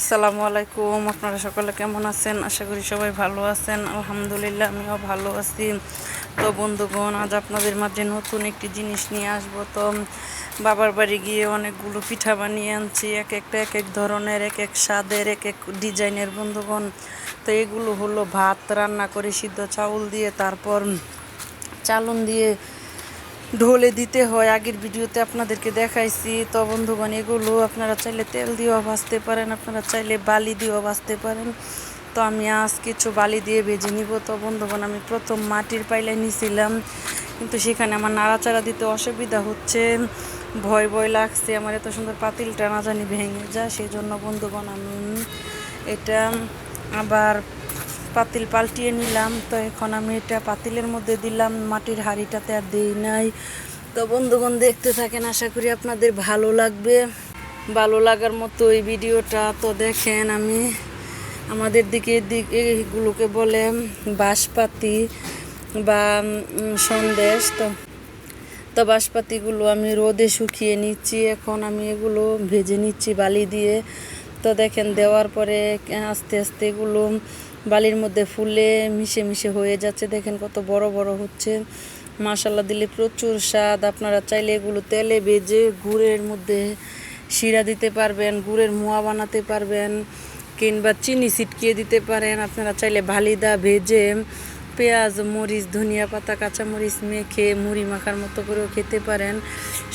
আসসালামু আলাইকুম। আপনারা সকলে কেমন আছেন? আশা করি সবাই ভালো আছেন। আলহামদুলিল্লাহ, আমিও ভালো আছি। তো বন্ধুগণ, আজ আপনাদের মাঝে নতুন একটি জিনিস নিয়ে আসব। তো বাবার বাড়ি গিয়ে অনেকগুলো পিঠা বানিয়ে আনছি। এক একটা এক এক ধরনের, এক এক স্বাদের, এক এক ডিজাইনের বন্ধুগণ। তো এগুলো হলো ভাত রান্না করে সিদ্ধ চাউল দিয়ে, তারপর চালন দিয়ে ঢোলে দিতে হয়। আগের ভিডিওতে আপনাদেরকে দেখাইছি। তো বন্ধুগণ, এগুলো আপনারা চাইলে তেল দিয়েও ভাজতে পারেন, আপনারা চাইলে বালি দিয়েও ভাজতে পারেন। তো আমি আজ কিছু বালি দিয়ে ভেজে নিব। তো বন্ধুগণ, আমি প্রথম মাটির পাইলে নিছিলাম, কিন্তু সেখানে আমার নাড়াচাড়া দিতে অসুবিধা হচ্ছে। ভয় ভয় লাগছে। আমার এত সুন্দর পাতিলটা না জানি ভেঙে যায়। সেই জন্য বন্ধুগণ, আমি এটা আবার পাতিল পাল্টিয়ে নিলাম। তো এখন আমি এটা পাতিলের মধ্যে দিলাম, মাটির হাঁড়িটাতে আর দিই নাই। তো বন্ধুগণ দেখতে থাকেন, আশা করি আপনাদের ভালো লাগবে। ভালো লাগার মতো এই ভিডিওটা। তো দেখেন আমি আমাদের দিকে এগুলোকে বলে বাঁশপাতি বা সন্দেশ। তো তো বাঁশপাতিগুলো আমি রোদে শুকিয়ে নিচ্ছি। এখন আমি এগুলো ভেজে নিচ্ছি বালি দিয়ে। তো দেখেন দেওয়ার পরে আস্তে আস্তে এগুলো বালির মধ্যে ফুলে মিশে মিশে হয়ে যাচ্ছে। দেখেন কত বড় বড় হচ্ছে। মাসাল্লা দিলে প্রচুর স্বাদ। আপনারা চাইলে এগুলো তেলে ভেজে গুড়ের মধ্যে শিরা দিতে পারবেন, গুড়ের মোয়া বানাতে পারবেন, কিংবা চিনি ছিটকিয়ে দিতে পারেন। আপনারা চাইলে ভালিদা ভেজে পেঁয়াজ, মরিচ, ধনিয়া পাতা, কাঁচামরিচ মেখে মুড়ি মাখার মতো করেও খেতে পারেন।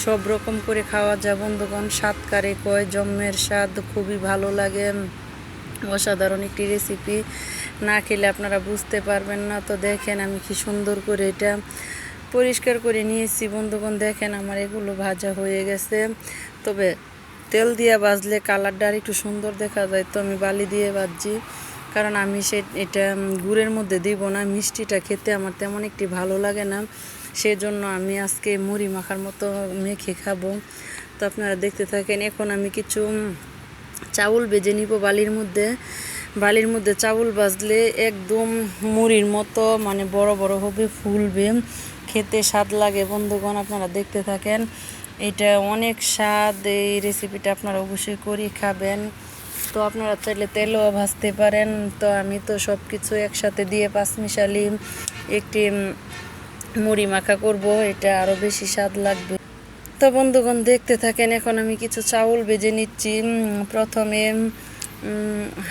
সব রকম করে খাওয়া যায়। বন্ধুগণ, স্বাদ কারে কয়? জম্মের স্বাদ খুবই ভালো লাগে। অসাধারণ একটি রেসিপি না খেলে আপনারা বুঝতে পারবেন না। তো দেখেন আমি কি সুন্দর করে এটা পরিষ্কার করে নিয়েছি। বন্ধুগণ, দেখেন আমার এগুলো ভাজা হয়ে গেছে। তবে তেল দিয়ে বাজলে কালারটা আর একটু সুন্দর দেখা যায়। তো আমি বালি দিয়ে বাজছি কারণ আমি সে এটা গুড়ের মধ্যে দিব না। মিষ্টিটা খেতে আমার তেমন একটি ভালো লাগে না। সেই জন্য আমি আজকে মুড়ি মাখার মতো মেখে খাব। তো আপনারা দেখতে থাকেন, এখন আমি কিছু চাউল বেজে নিব বালির মধ্যে। বালির মধ্যে চাউল বাজলে একদম মুড়ির মতো মানে বড় বড় হবে, ফুলবে। খেতে স্বাদ লাগে। বন্ধুগণ, আপনারা দেখতে থাকেন, এটা অনেক স্বাদ। এই রেসিপিটা আপনারা অবশ্যই করে খাবেন। তো আপনারা চাইলে তেলও ভাজতে পারেন। তো আমি তো সব কিছু একসাথে দিয়ে পাঁচমিশালি একটি মুড়ি মাখা করব। এটা আরও বেশি স্বাদ লাগবে। তো বন্ধুগণ, দেখতে থাকেন, এখন আমি কিছু চাউল বেজে নিচ্ছি। প্রথমে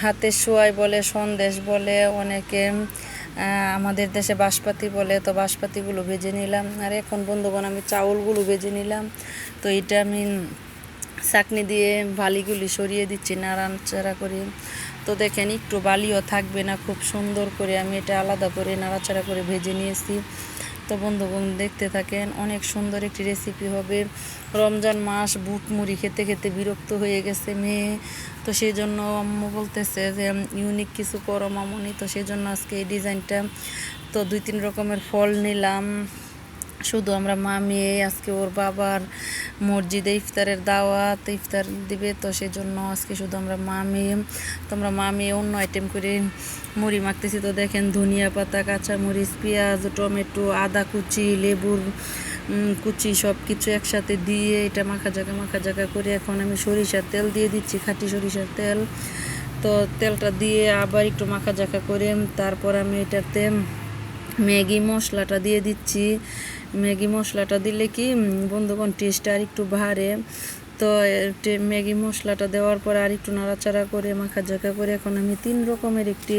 হাতে শোয়াই বলে, সন্দেশ বলে, অনেকে আমাদের দেশে বাঁশপাতি বলে, তো বাঁশপাতিগুলো ভেজে নিলাম। আর এখন, বন্ধুগণ, আমি চাউলগুলো ভেজে নিলাম। তো এটা আমি চাকনি দিয়ে বালিগুলি সরিয়ে দিচ্ছি, নাড়াচাড়া করে। তো দেখেন, একটু বালিও থাকবে না, খুব সুন্দর করে আমি এটা আলাদা করে নাড়াচাড়া করে ভেজে নিয়েছি। তো বন্ধু দেখতে থাকেন, অনেক সুন্দর একটি রেসিপি হবে। রমজান মাস বুট মুড়ি খেতে খেতে বিরক্ত হয়ে গেছে মেয়ে। তো সেই জন্য আম্মু বলতেছে যে, ইউনিক কিছু করো মামনি। তো সেই জন্য আজকে এই ডিজাইনটা, তো দুই তিন রকমের ফল নিলাম। শুধু আমরা মা, মেয়ে, আজকে ওর বাবার মসজিদে ইফতারের দাওয়াত, ইফতার দিবে, তো সেই জন্য আজকে শুধু আমরা মা, মেয়ে, তো আমরা মা, মেয়ে অন্য আইটেম করে মুড়ি মাখতেছি। তো দেখেন ধনিয়া পাতা কাঁচা কাঁচামরিচ, পেঁয়াজ, টমেটো, আদা কুচি, লেবুর কুচি সব কিছু একসাথে দিয়ে এটা মাখা জায়গা মাখা জায়গা করে এখন আমি সরিষার তেল দিয়ে দিচ্ছি, খাঁটি সরিষার তেল। তো তেলটা দিয়ে আবার একটু মাখা জাখা করে তারপর আমি এটাতে ম্যাগি মশলাটা দিয়ে দিচ্ছি। ম্যাগি মশলাটা দিলে কি বন্ধুগণ টেস্টটা আর একটু বাড়ে। তো ম্যাগি মশলাটা দেওয়ার পরে আর একটু নাড়াচাড়া করে মাখা জাখা করে এখন আমি তিন রকমের একটি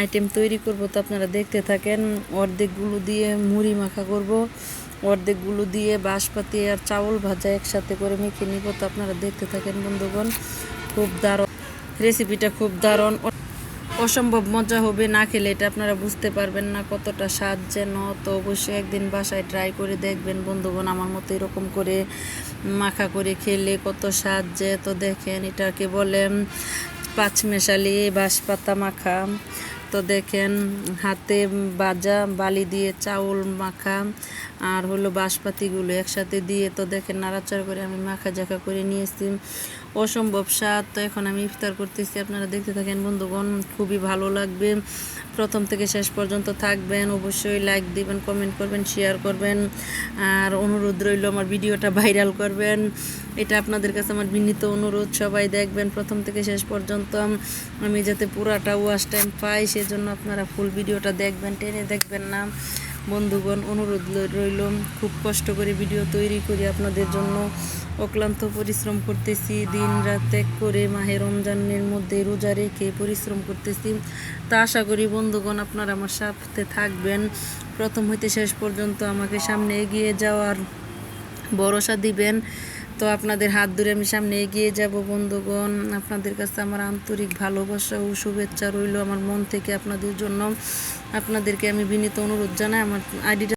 আইটেম তৈরি করব। তো আপনারা দেখতে থাকেন, অর্ধেকগুলো দিয়ে মুড়ি মাখা করব। অর্ধেকগুলো দিয়ে বাঁশপাতি আর চাউল ভাজা একসাথে করে মেখে নিব। তো আপনারা দেখতে থাকেন বন্ধুগণ, খুব দারুণ। রেসিপিটা খুব দারুণ। অসম্ভব মজা হবে না খেলে, এটা আপনারা বুঝতে পারবেন না কতটা স্বাদ যেন তো অবশ্যই একদিন বাসায় ট্রাই করে দেখবেন বন্ধুগণ, আমার মতো এরকম করে মাখা করে খেলে কত স্বাদ যে তো দেখেন, এটাকে বলে পাঁচমেশালি বাঁশপাতা মাখা। তো দেখেন, হাতে বাজা বালি দিয়ে চাউল মাখা আর হলো বাঁশপাতিগুলো একসাথে দিয়ে, তো দেখেন নাড়াচাড়া করে আমি মাখা জাখা করে নিয়েছি। অসম্ভব স্বাদ। তো এখন আমি ইফতার করতেছি। আপনারা দেখতে থাকেন, বন্ধুগণ, খুবই ভালো লাগবে। প্রথম থেকে শেষ পর্যন্ত থাকবেন। অবশ্যই লাইক দিবেন কমেন্ট করবেন শেয়ার করবেন। আর অনুরোধ রইল, আমার ভিডিওটা ভাইরাল করবেন। এটা আপনাদের কাছে আমার বিনীত অনুরোধ। সবাই দেখবেন প্রথম থেকে শেষ পর্যন্ত। আমি যাতে পুরাটা ওয়াশ টাইম পাই, সেজন্য আপনারা ফুল ভিডিওটা দেখবেন, টেনে দেখবেন না। বন্ধুগণ, অনুরোধ রইল, খুব কষ্ট করে ভিডিও তৈরি করি আপনাদের জন্য। অক্লান্ত পরিশ্রম করতেছি, দিন রাত ত্যাগ করে মাহে রমজানের মধ্যে রোজা রেখে পরিশ্রম করতেছি। তা আশা করি বন্ধুগণ, আপনারা আমার সাথে থাকবেন। প্রথম হইতে শেষ পর্যন্ত আমাকে সামনে এগিয়ে যাওয়ার ভরসা দিবেন। তো আপনাদের হাত ধরে আমি সামনে এগিয়ে যাব, বন্ধুগণ। আপনাদের কাছে আমার আন্তরিক ভালোবাসা ও শুভেচ্ছা রইল আমার মন থেকে আপনাদের জন্য। আপনাদেরকে আমি বিনীত অনুরোধ জানাই, আমার আইডিটা